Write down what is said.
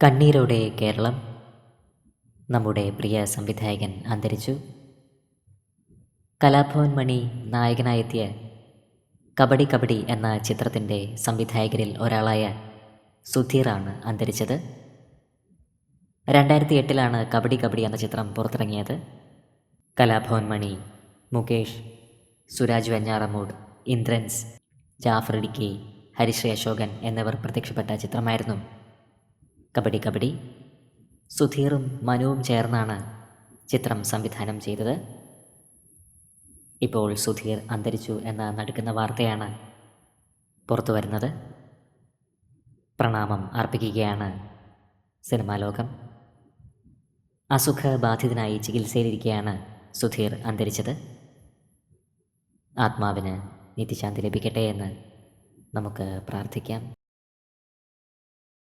കണ്ണീരോടെ കേരളം നമ്മുടെ പ്രിയ സംവിധായകൻ അന്തരിച്ചു. കലാഭവൻ മണി നായകനായെത്തിയ കബഡി കബഡി എന്ന ചിത്രത്തിന്റെ സംവിധായകരിൽ ഒരാളായ സുധീറാണ് അന്തരിച്ചത്. രണ്ടായിരത്തി എട്ടിലാണ് കബഡി കബഡി എന്ന ചിത്രം പുറത്തിറങ്ങിയത്. കലാഭവൻ മണി മുകേഷ് സുരാജ് വെഞ്ഞാറമൂട് ഇന്ദ്രൻസ് ജാഫർ ഇടുക്കി ഹരിശ്രീ അശോകൻ എന്നിവർ പ്രത്യക്ഷപ്പെട്ട ചിത്രമായിരുന്നു കബഡി കബഡി. സുധീറും മനുവും ചേർന്നാണ് ചിത്രം സംവിധാനം ചെയ്തത്. ഇപ്പോൾ സുധീർ അന്തരിച്ചു എന്ന നടുക്കുന്ന വാർത്തയാണ് പുറത്തു വരുന്നത്. പ്രണാമം അർപ്പിക്കുകയാണ് സിനിമാ ലോകം. അസുഖബാധിതനായി ചികിത്സയിലിരിക്കെയാണ് സുധീർ അന്തരിച്ചത്. ആത്മാവിന് നിത്യശാന്തി ലഭിക്കട്ടെ എന്ന് നമുക്ക് പ്രാർത്ഥിക്കാം.